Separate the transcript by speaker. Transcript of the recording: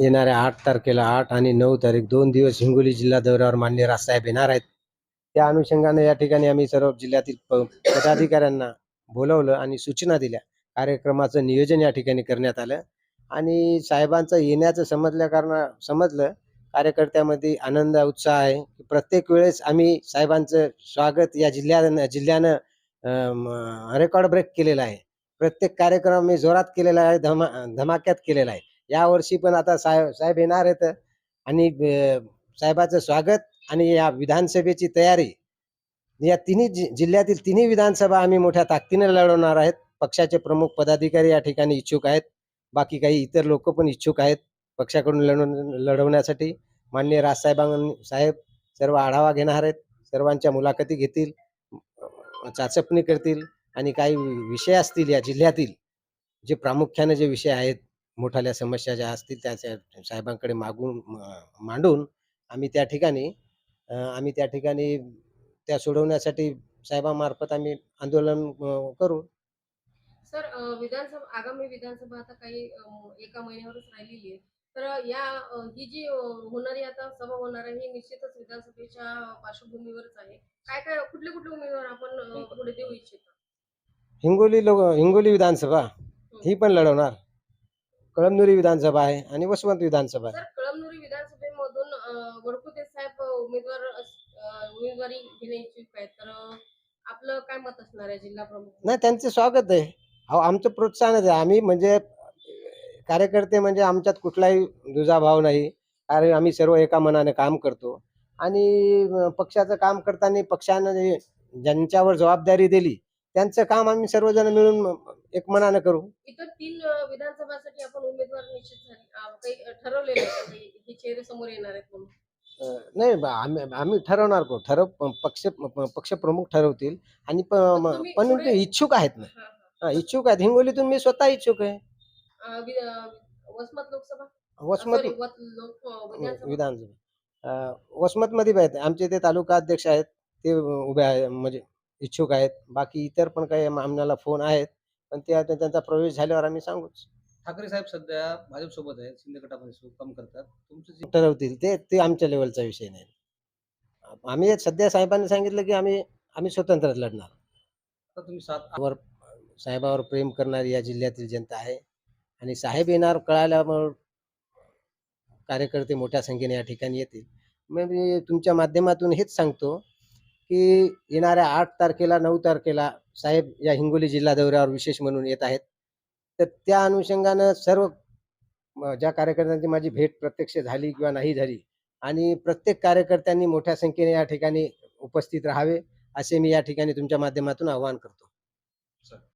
Speaker 1: येणाऱ्या आठ तारखेला आठ आणि नऊ तारीख दोन दिवस हिंगोली जिल्हा दौऱ्यावर मान्य राजसाहेब येणार आहेत. त्या अनुषंगाने या ठिकाणी आम्ही सर्व जिल्ह्यातील प- पदाधिकाऱ्यांना बोलवलं आणि सूचना दिल्या. कार्यक्रमाचं नियोजन या ठिकाणी करण्यात आलं. आणि साहेबांचं येण्याचं समजल्या कारण समजलं. कार्यकर्त्यामध्ये आनंद उत्साह आहे. प्रत्येक वेळेस आम्ही साहेबांचं स्वागत या जिल्ह्यानं जिल्ह्यानं रेकॉर्ड ब्रेक केलेला आहे. प्रत्येक कार्यक्रम मी जोरात केलेला आहे धमा धमाक्यात केलेला आहे. यावर्षी पण आता साहेब साहेब येणार आहेत. आणि साहेबाचं स्वागत आणि या विधानसभेची तयारी. या तिन्ही जि- जिल्ह्यातील तिन्ही विधानसभा आम्ही मोठ्या ताकदीने लढवणार आहेत. पक्षाचे प्रमुख पदाधिकारी या ठिकाणी इच्छुक आहेत. बाकी काही इतर लोक पण इच्छुक आहेत पक्षाकडून लढव लढवण्यासाठी. माननीय राजसाहेबांनी साहेब सर्व आढावा घेणार आहेत. सर्वांच्या मुलाखती घेतील चाचपणी करतील आणि काही विषय असतील या जिल्ह्यातील जे प्रामुख्याने जे विषय आहेत मोठाल्या समस्या ज्या असतील त्या साहेबांकडे मागून मांडून आम्ही त्या ठिकाणी आम्ही त्या ठिकाणी त्या सोडवण्यासाठी साहेबांमार्फत आम्ही आंदोलन करू.
Speaker 2: सर विधानसभा आगामी विधानसभा आता काही एका महिन्यावरच राहिलेली आहे. तर या ही जी होणारी आता सभा होणार आहे ही निश्चितच विधानसभेच्या पार्श्वभूमीवरच आहे. काय काय कुठले कुठले उमेदवार आपण पुढे देऊ इच्छिता?
Speaker 1: हिंगोली लोक हिंगोली विधानसभा ही पण लढवणार. कळमनुरी विधानसभा आहे आणि वसमत विधानसभा आहे.
Speaker 2: सर कळमनुरी विधानसभेमधून अ, साहेब उमेदवार अस- अ, उमेदवारी घेणे इच्छुक आहेत तर अ, आपलं काय मत असणार आहे जिल्हा प्रमुख?
Speaker 1: नाही त्यांचे स्वागत आहे. अहो आमचं प्रोत्साहनच आहे. आम्ही म्हणजे कार्यकर्ते म्हणजे आमच्यात कुठलाही दुजाभाव नाही. कारण आम्ही सर्व एका मनाने काम करतो. आणि अं, पक्षाचं काम करताना पक्षानं जे ज्यांच्यावर जबाबदारी दिली त्यांचं काम आम्ही सर्वजण मिळून एक मनानं करू.
Speaker 2: इतर तीन अ, विधानसभासाठी आपण उमेदवार निश्चित झाले. अ, काही ठरवलेले आहे का? हे हे चेहरे समोर येणार आहेत म्हणून.
Speaker 1: अं, नाही बा, आम्ही आम्ही ठरवणार कोण? ठरव पक्ष पक्ष प्रमुख ठरवतील. आणि प-
Speaker 2: पण तुम्ही
Speaker 1: पण
Speaker 2: पुढे-
Speaker 1: ते इच्छुक आहेत ना.
Speaker 2: हा, हा.
Speaker 1: हा, इच्छुक आहेत. हिंगोलीतून मी स्वतः इच्छुक आहे.
Speaker 2: अ, वि- अ, वसमत लोकसभा?
Speaker 1: वसमत
Speaker 2: सॉरी लोक अ, विधानसभा.
Speaker 1: विधानसभा. अं, वसमतमध्ये बी आहेत. आमचे ते तालुका अध्यक्ष आहेत. ते उभे आहे म्हणजे इच्छुक आहेत. बाकी इतर पण काही आम- आम्हाला फोन आहेत. पण ते आता त्यांचा प्रवेश झाल्यावर आम्ही सांगूच.
Speaker 3: ठाकरे साहेब सध्या भाजपसोबत आहे शिंदे गटामध्ये सो- काम करतात. तुमचं जे
Speaker 1: ठरवतील ते ते आमच्या लेवलचा विषय नाही. आम्ही सध्या साहेबांनी सांगितलं की आम्ही आम्ही स्वतंत्र लढणार.
Speaker 3: आता तुम्ही सात
Speaker 1: वर साहेबावर प्रेम करणारी या जिल्ह्यातील जनता आहे. आणि साहेब येणार कळाल्यामुळे कार्यकर्ते मोठ्या संख्येने या ठिकाणी येतील. मग मी तुमच्या माध्यमातून हेच सांगतो की येणाऱ्या आठ तारखेला नऊ तारखेला साहेब या हिंगोली जिल्हा दौऱ्यावर विशेष म्हणून येत आहेत. तर त्या अनुषंगानं सर्व ज्या कार्यकर्त्यांची माझी भेट प्रत्यक्ष झाली किंवा नाही झाली आणि प्रत्येक कार्यकर्त्यांनी मोठ्या संख्येने या ठिकाणी उपस्थित राहावे असे मी या ठिकाणी तुमच्या माध्यमातून आवाहन करतो.